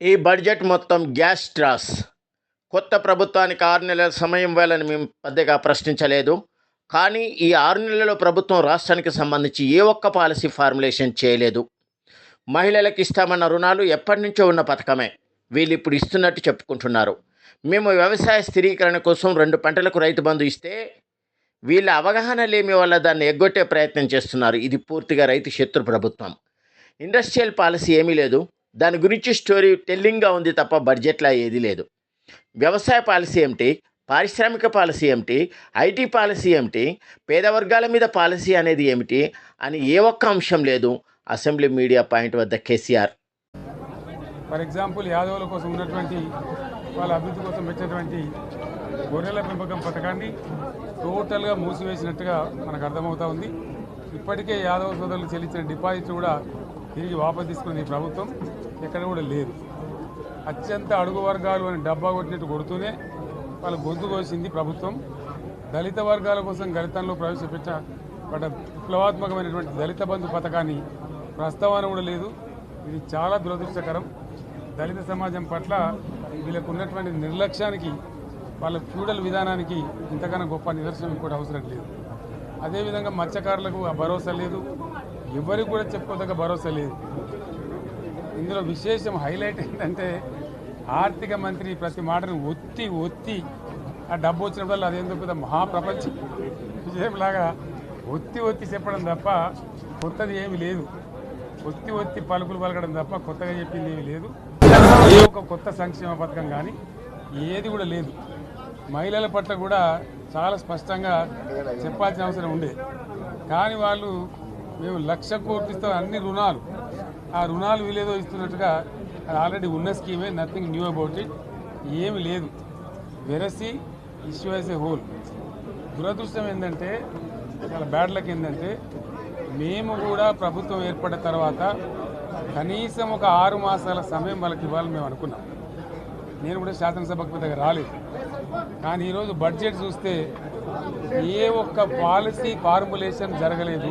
ఈ బడ్జెట్ మొత్తం గ్యాస్ ట్రాస్ కొత్త ప్రభుత్వానికి ఆరు నెలల సమయం వేళని మేము పెద్దగా ప్రశ్నించలేదు. కానీ ఈ ఆరు నెలల్లో ప్రభుత్వం రాష్ట్రానికి సంబంధించి ఏ ఒక్క పాలసీ ఫార్ములేషన్ చేయలేదు. మహిళలకు ఇస్తామన్న రుణాలు ఎప్పటి నుంచో ఉన్న పథకమే. వీళ్ళు ఇప్పుడు ఇస్తున్నట్టు చెప్పుకుంటున్నారు. మేము వ్యవసాయ స్థిరీకరణ కోసం రెండు పంటలకు రైతు బంధు ఇస్తే వీళ్ళ అవగాహన లేమి వల్ల దాన్ని ఎగ్గొట్టే ప్రయత్నం చేస్తున్నారు. ఇది పూర్తిగా రైతు శత్రు ప్రభుత్వం. ఇండస్ట్రియల్ పాలసీ ఏమీ లేదు. దాని గురించి స్టోరీ టెల్లింగ్గా ఉంది తప్ప బడ్జెట్లో ఏది లేదు. వ్యవసాయ పాలసీ ఏమిటి? పారిశ్రామిక పాలసీ ఏమిటి? ఐటీ పాలసీ ఏమిటి? పేద వర్గాల మీద పాలసీ అనేది ఏమిటి? అని ఏ ఒక్క అంశం లేదు. అసెంబ్లీ మీడియా పాయింట్ వద్ద కేసీఆర్. ఫర్ ఎగ్జాంపుల్ యాదవుల కోసం ఉన్నటువంటి వాళ్ళ అభివృద్ధి కోసం పెట్టినటువంటి గొర్రెల పెంపకం పథకాన్ని టోటల్గా మూసివేసినట్టుగా మనకు అర్థమవుతా ఉంది. ఇప్పటికే యాదవ సోదరులు చెల్లించిన డిపాజిట్ కూడా తిరిగి వాపసు తీసుకుని ప్రభుత్వం ఎక్కడ కూడా లేదు. అత్యంత అడుగు వర్గాలు అని డబ్బా కొట్టినట్టు కొడుతూనే వాళ్ళ గొంతు కోసింది ప్రభుత్వం. దళిత వర్గాల కోసం గళితంలో ప్రవేశపెట్టబడ్డ విప్లవాత్మకమైనటువంటి దళిత బంధు పథకాన్ని ప్రస్తావన కూడా లేదు. ఇది చాలా దురదృష్టకరం. దళిత సమాజం పట్ల వీళ్ళకు ఉన్నటువంటి నిర్లక్ష్యానికి వాళ్ళ ఫ్యూడల్ విధానానికి ఇంతకన్నా గొప్ప నిదర్శనం కూడా అవసరం లేదు. అదేవిధంగా మత్స్యకారులకు ఆ భరోసా లేదు. ఎవరికి కూడా చెప్పుకోదగ్గ భరోసా లేదు. ఇందులో విశేషం హైలైట్ ఏంటంటే ఆర్థిక మంత్రి ప్రతి మాటను ఒత్తి ఒత్తి ఆ డబ్బు వచ్చినప్పుడు అదేందో పెద్ద మహాప్రపంచం? విజయంలాగా ఒత్తి ఒత్తి చెప్పడం తప్ప కొత్తది ఏమీ లేదు. ఒత్తి ఒత్తి పలుకులు పలకడం తప్ప కొత్తగా చెప్పింది ఏమీ లేదు. ఏ ఒక కొత్త సంక్షేమ పథకం కానీ ఏది కూడా లేదు. మహిళల పట్ల కూడా చాలా స్పష్టంగా చెప్పాల్సిన అవసరం ఉండే. కానీ వాళ్ళు మేము లక్ష కోట్లు ఇస్తాం అన్ని రుణాలు. ఆ రుణాలు వీలేదో ఇస్తున్నట్టుగా అది ఆల్రెడీ ఉన్న స్కీమే నథింగ్ న్యూ అబౌట్ ఇట్ ఏమి లేదు. వెరసి ఇష్యూ యాజ్ ఏ హోల్ దురదృష్టం ఏంటంటే చాలా బ్యాడ్ లక్ ఏంటంటే మేము కూడా ప్రభుత్వం ఏర్పడిన తర్వాత కనీసం ఒక ఆరు మాసాల సమయం వాళ్ళకి ఇవ్వాలని మేము అనుకున్నాం. నేను కూడా శాసనసభకు దగ్గర రాలేదు. కానీ ఈరోజు బడ్జెట్ చూస్తే ఏ ఒక్క పాలసీ ఫార్ములేషన్ జరగలేదు.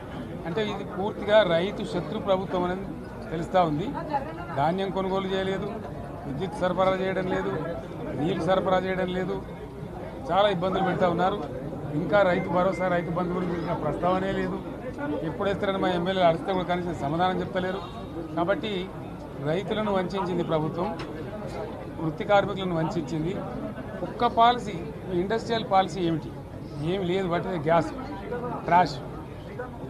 అంటే ఇది పూర్తిగా రైతు శత్రు ప్రభుత్వం అనేది తెలుస్తూ ఉంది. ధాన్యం కొనుగోలు చేయలేదు విద్యుత్ సరఫరా చేయడం లేదు నీళ్ళు సరఫరా చేయడం లేదు. చాలా ఇబ్బందులు పెడతా ఉన్నారు. ఇంకా రైతు భరోసా రైతు బంధు గురించి ప్రస్తావనే లేదు. ఎప్పుడెత్తారని మా ఎమ్మెల్యేలు అడిస్తే కూడా కనీసం సమాధానం చెప్తలేరు. కాబట్టి రైతులను వంచింది ప్రభుత్వం వృత్తి కార్మికులను వంచింది. ఒక్క పాలసీ ఇండస్ట్రియల్ పాలసీ ఏమిటి? ఏమి లేదు వాటి గ్యాస్ ట్రాష్.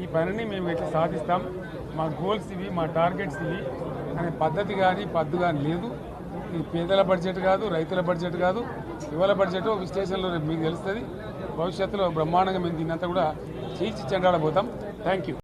ఈ పనిని మేము ఎట్లా సాధిస్తాం. మా గోల్స్ ఇవి మా టార్గెట్స్ ఇవి. అనే పద్ధతి కానీ పద్దు కానీ లేదు. ఇది పేదల బడ్జెట్ కాదు రైతుల బడ్జెట్ కాదు. యువల బడ్జెట్ విశ్లేషణలో స్టేషన్లో మీకు తెలుస్తుంది. భవిష్యత్తులో బ్రహ్మాండంగా మేము దీన్నంతా కూడా చీల్చి చెండాడబోతాం. Thank you